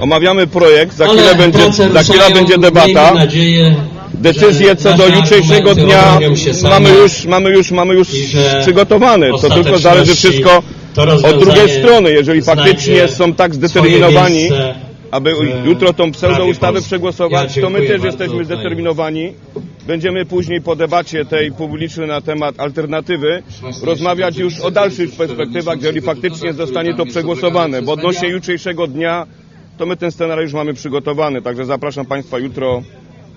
Omawiamy projekt, za chwilę będzie, za chwilę będzie debata. Decyzje co do jutrzejszego dnia mamy już, mamy już, mamy już przygotowane. To tylko zależy wszystko od drugiej strony. Jeżeli faktycznie są tak zdeterminowani, aby jutro tą pseudo prawie ustawę Polski. przegłosować, to my też jesteśmy zdeterminowani. Będziemy później po debacie tej publicznej na temat alternatywy rozmawiać już o dalszych perspektywach, jeżeli faktycznie zostanie to przegłosowane, bo odnośnie jutrzejszego dnia to my ten scenariusz mamy przygotowany, także zapraszam Państwa jutro,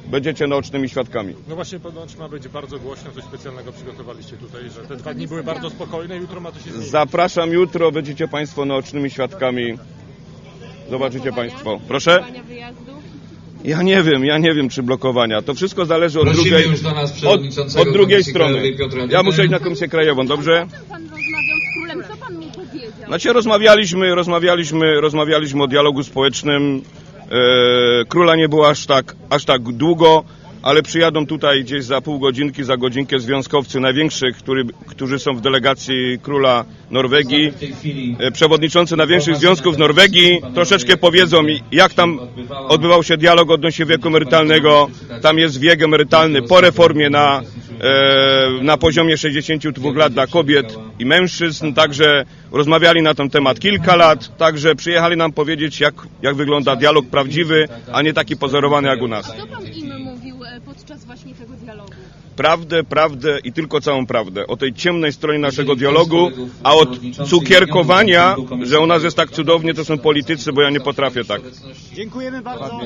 będziecie naocznymi świadkami. No właśnie ponoć ma być bardzo głośno, coś specjalnego przygotowaliście tutaj, że te dwa dni były bardzo spokojne, jutro ma to się zmienić. Zapraszam jutro, będziecie Państwo naocznymi świadkami. Zobaczycie Państwo. Proszę? Ja nie wiem, ja nie wiem czy blokowania. To wszystko zależy od Prosimy drugiej, już do nas od, przewodniczącego od drugiej strony. Ja muszę iść na Komisję Krajową, dobrze? Pan rozmawiał z królem? Co pan? Znaczy rozmawialiśmy, rozmawialiśmy, rozmawialiśmy o dialogu społecznym. E, króla nie było aż tak, aż tak długo, ale przyjadą tutaj gdzieś za pół godzinki, za godzinkę związkowcy największych, który, którzy są w delegacji króla Norwegii. E, przewodniczący największych związków w Norwegii troszeczkę powiedzą, jak tam odbywał się dialog odnośnie wieku emerytalnego. Tam jest wiek emerytalny po reformie na, na poziomie 62 lat dla kobiet i mężczyzn, także rozmawiali na ten temat kilka lat, także przyjechali nam powiedzieć, jak, jak wygląda dialog prawdziwy, a nie taki pozorowany jak u nas. Co pan im mówił e, podczas właśnie tego dialogu? Prawdę, prawdę i tylko całą prawdę. O tej ciemnej stronie naszego dialogu, a od cukierkowania, że u nas jest tak cudownie, to są politycy, bo ja nie potrafię tak. Dziękujemy bardzo.